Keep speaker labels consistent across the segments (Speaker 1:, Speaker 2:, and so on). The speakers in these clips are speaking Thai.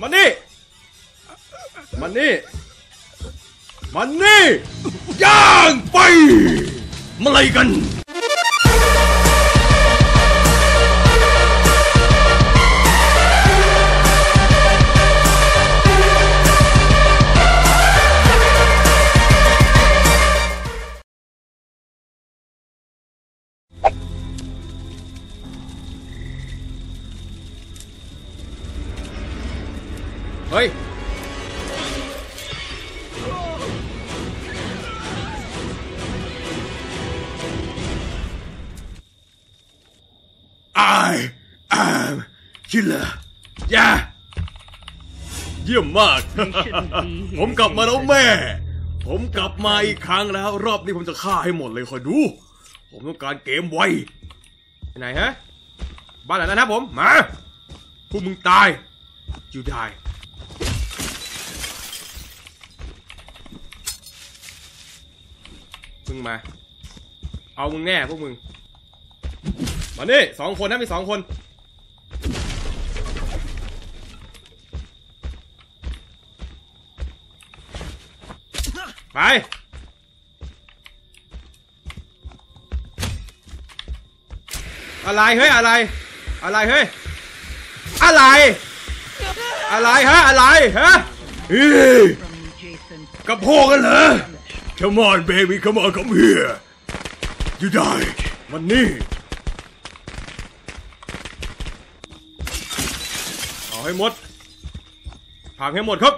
Speaker 1: มันนี่มันนี่มันนี่ย่างไปมาเลยกัน เฮ้ย I am killer ย่าเยี่ยมมาก ผมกลับมาแล้วแม่ ผมกลับมาอีกครั้งแล้ว รอบนี้ผมจะฆ่าให้หมดเลยคอยดู ผมต้องการเกมไวไปไหนฮะ บ้านหลังนั้นนะผม มา พวกมึงตายอยู่ ได้มึงมา เอามึงแน่พวกมึง มานี่สองคนนะมีสองคน ไป อะไรเฮ้ยอะไร อะไรเฮ้ย อะไร อะไรฮะอะไรฮะเฮ้ย
Speaker 2: Jason.
Speaker 1: กระโพกกันเหรอ Come on baby come on come here you die มันนี่เอาให้หมดพังให้หมดครับ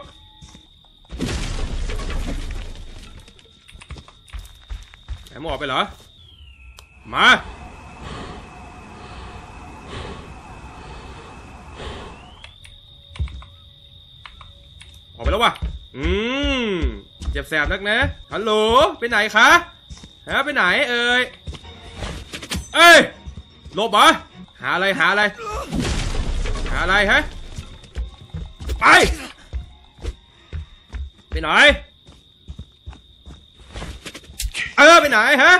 Speaker 1: ไหนหมออกไปเหรอ มาออกไปแล้ววะ จ็บแสบนักนะฮัลโหลไปไหนคะฮะไปไหนเอ่ยเอ้ยหลบเหรอหาอะไรหาอะไร หาอะไรฮะไปไปไหนเออไปไหนฮะ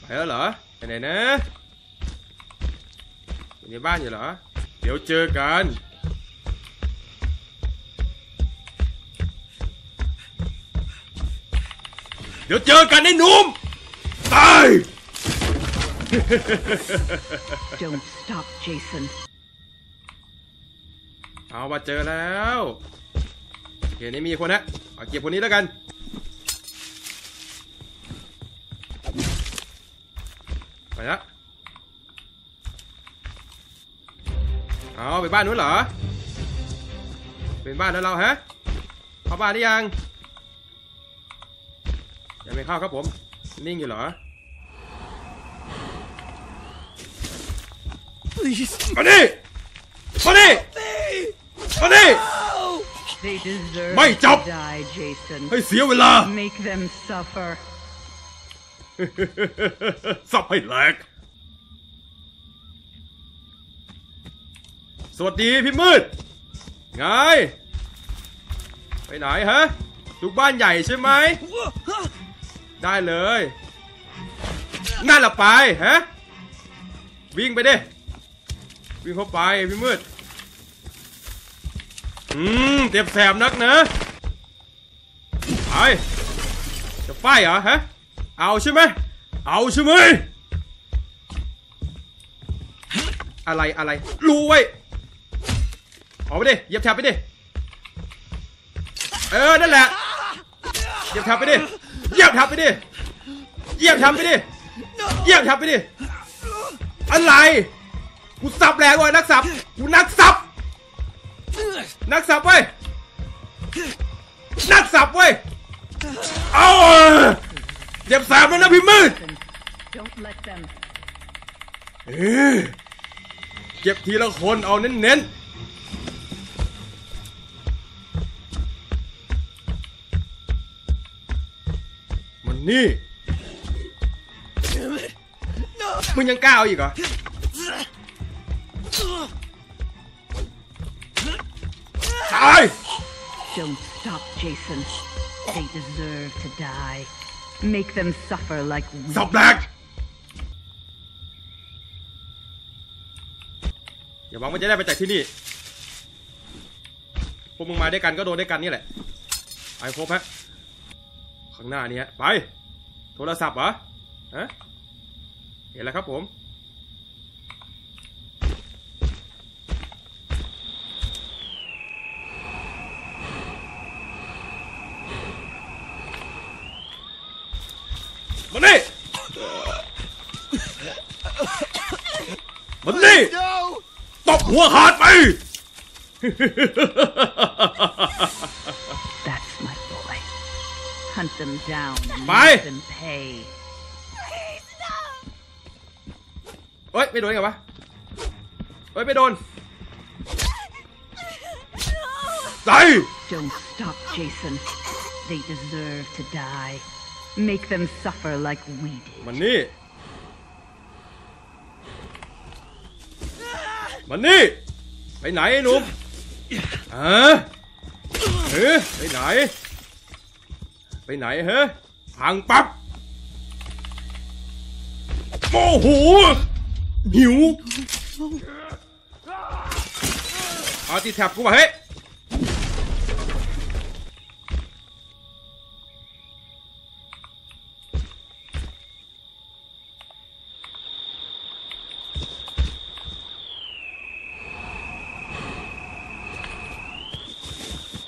Speaker 1: ไปแล้วเหรอไปไหนนะ ในบ้านอยู่เหรอ เดี๋ยวเจอกันเดี๋ยวเจอกันไอ้หนุ่มตาย
Speaker 2: Don't stop, Jason.
Speaker 1: เอามาเจอแล้วโอเคนี่มีคนนะเอาเก็บคนนี้แล้วกัน ไปละ เอาไปบ้านนู้นเหรอ เป็นบ้านนั้นเราฮะ เข้าบ้านหรือยัง ยังไม่เข้าครับผม นิ่งอยู่เหรอ
Speaker 3: Please.
Speaker 1: มาดิมาดิมาดิ
Speaker 2: They deserve
Speaker 1: Mày
Speaker 2: to
Speaker 1: chọc!
Speaker 2: die, Jason.
Speaker 1: ให้เสียเวลา
Speaker 2: Make them suffer.
Speaker 1: สับให้แหลก วัสดีพี่มืด ไง ไปไหนฮะทุกบ้านใหญ่ใช่ไหม ได้เลย นั่นละไปฮะ วิ่งไปดิวิ่งเข้าไปพี่มืด อืมเจ็บแสบนักนะ ไป จะไฟเหรอฮะ เอาใช่ไหม เอาใช่ไหม อะไรอะไร รู้ไว้ ออกไปดิเหยียบแถบไปดิเออนั่นแหละเหยียบแถบไปดิเหยียบแถบไปดิเหยียบแถบไปดิเหยียบแถบไปดิอะไรกูสับแรงเลยนักสับกูนักสับนักสับเว้ยนักสับเว้ยเอาเจ็บแสบแล้วนะพี่มืด
Speaker 2: Don't let them.
Speaker 1: เอ๊ะเก็บทีละคนเอาเน้นๆ นี่มึงยังกล้าอีกเหรอตาย
Speaker 2: Don't stop, Jason. They deserve to die. Make them suffer like
Speaker 1: we. Stop that! อย่าหวังว่าจะได้ไปจากที่นี่ พวกมึงมาด้วยกันก็โดนด้วยกันนี่แหละ ไอ้ครบฮะ ข้างหน้านี่ฮะไป โทรศัพท์เหรอฮะเห็นแล้วครับผมมานี่มานี่ตบหัวขาดไป
Speaker 2: That's my boy. Hunt them down and
Speaker 1: Bye.
Speaker 2: make them pay.
Speaker 1: เฮ้ย ไม่โดนไงวะ เฮ้ย ไม่โดนไ Don't
Speaker 2: stop, Jason. They deserve to die. Make them suffer like we did.
Speaker 1: มันนี่ มันนี่ ไปไหนไอ้หนุ่มฮะเฮ้ยไปไหน ไปไหนเฮ้ยพังปั๊บโมโหหิวเอาตีแท็บกูมาเฮ้ย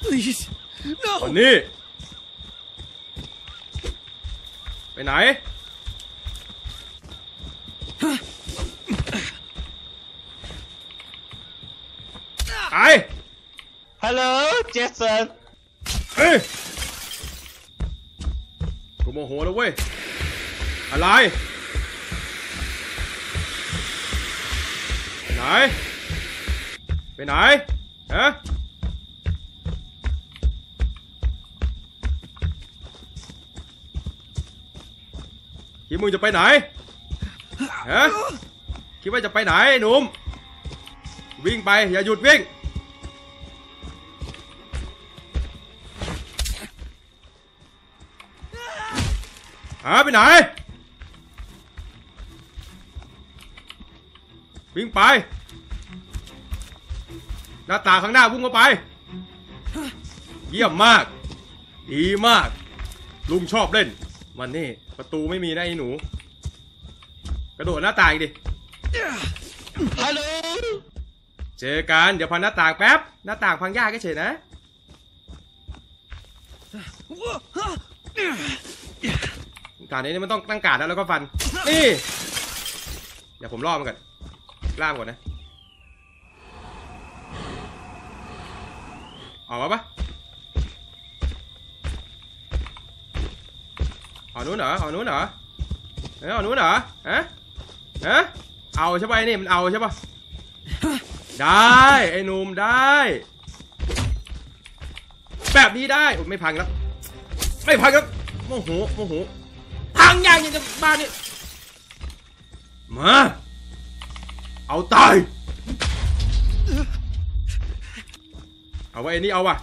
Speaker 3: Please. No.
Speaker 1: วัน นี้ไปไหนไป
Speaker 3: Hello, Jason.
Speaker 1: เฮ้ยกูโมโหแล้วเว้ย อะไร ไปไหน ไปไหนฮะ คิดมึงจะไปไหนฮะคิดว่าจะไปไหนหนุ่ม วิ่งไป อย่าหยุดวิ่ง หาไปไหน วิ่งไป หน้าตางข้างหน้าพุ่งเข้าไป เยี่ยมมาก ดีมาก ลุงชอบเล่นมันนี่ ประตูไม่มีนะไอ้หนู กระโดดหน้าต่างอีกดิ
Speaker 3: Hello.
Speaker 1: เจอกัน เดี๋ยวพันหน้าต่างแป๊บ หน้าต่างพังยากก็เฉยนะ การนี้มันต้องตั้งการดแล้วแล้วก็ฟัน นี่ เดี๋ยวผมล่อมันก่อน ล่ามนก่อนนะ ออกมาปะ เอานู้นเหรอเอานู้นเหรอเอานู้นเหรอฮะฮะเอาใช่ปะไอ้นี่มันเอาใช่ปะได้ไอ้หนุ่มได้ แบบนี้ได้ไม่พังแล้วไม่พังแล้วโมโหโมโหพังอย่างยังจะบ้านี่มาเอาตายเอาไว้ไอ้นี่เอาวะ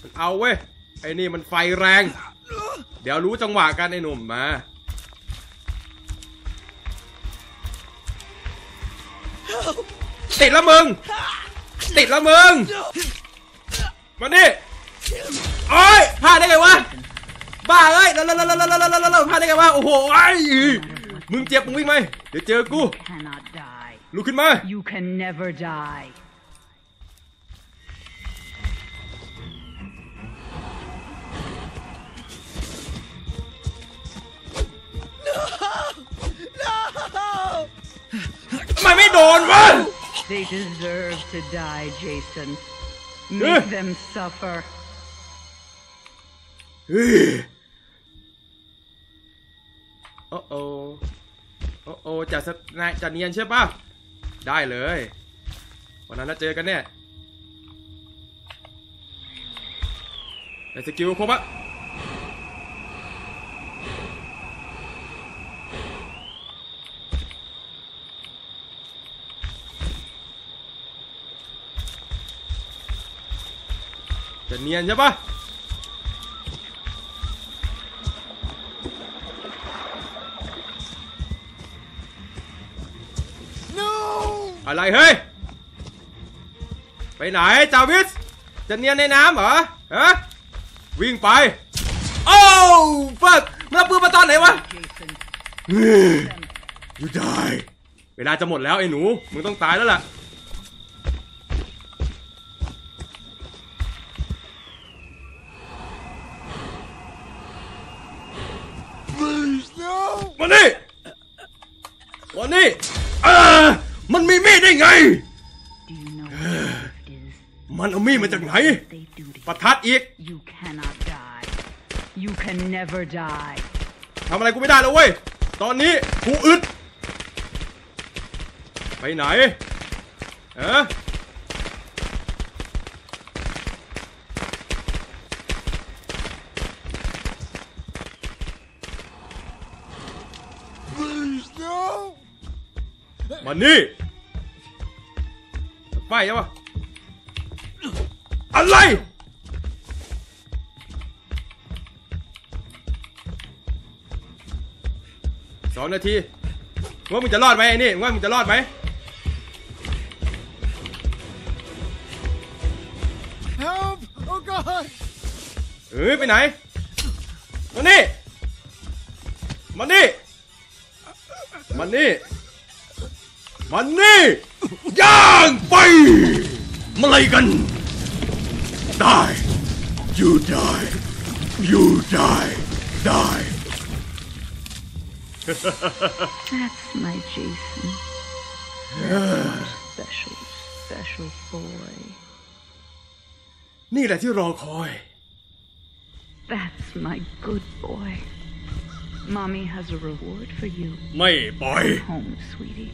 Speaker 1: มันเอาเว้ยไอ้นี่มันไฟแรง เดี๋ยวรู้จังหวะกันไอ้หนุ่มมาติดแล้วมึง ติดแล้วมึง มานี่โอ้ยพลาดได้ไงวะ บ้าเอ้ยแล้วแล้วแล้วแล้วแล้วแล้วแล้วพลาดได้ไงวะ โอ้โหไอ้มึงเจ็บมึงวิ่งไหมเดี๋ยวเจอกู
Speaker 2: Cannot die.
Speaker 1: ลุกขึ้นมา
Speaker 2: You can never die.
Speaker 1: ทำไมไม่โดนวะ
Speaker 2: They deserve to die, Jason.
Speaker 1: Ugh.
Speaker 2: Make them suffer.
Speaker 1: เฮ้ยโอ้โอโอ้โอจะสนายจะเนียนใช่ปะได้เลย วันนั้นเราเจอกันเนี่ยแต่สกิลครบอะ เนียนใช่ปะ
Speaker 3: No.
Speaker 1: อะไรเฮ้ย ไปไหนจาวิส จะเนียนในน้ำเหรอฮะวิ่งไป โอ้ฟักมันเอาปืนมาตอนไหนวะ
Speaker 2: Jason.
Speaker 1: อยู่ได้เวลาจะหมดแล้วไอ้หนู มึงต้องตายแล้วล่ะ มานี่มานี่เออมันมีมีดได้ไง มันเอามีดมาจากไหน ประทัดอีก
Speaker 2: You cannot die. You can never die.
Speaker 1: ทำอะไรกูไม่ได้แล้วเว้ย ตอนนี้กูอึด ไปไหนเอะ มานี่ไปยังวะอะไร สองนาทีมึงว่ามึงจะรอดไหมไอ้นี่มึงว่ามึงจะรอดไหม
Speaker 3: Help! Oh God!
Speaker 1: เอ้ยไปไหน มานี่ มานี่ มานี่ มานี่ ย่างไปมาอะไรกัน ได้ you die you die die
Speaker 2: That's my Jason. special, special boy.
Speaker 1: นี่แหละที่รอคอย
Speaker 2: That's my good boy. Mommy has a reward for you.
Speaker 1: ไม่ปล่อย
Speaker 2: Home, sweetie.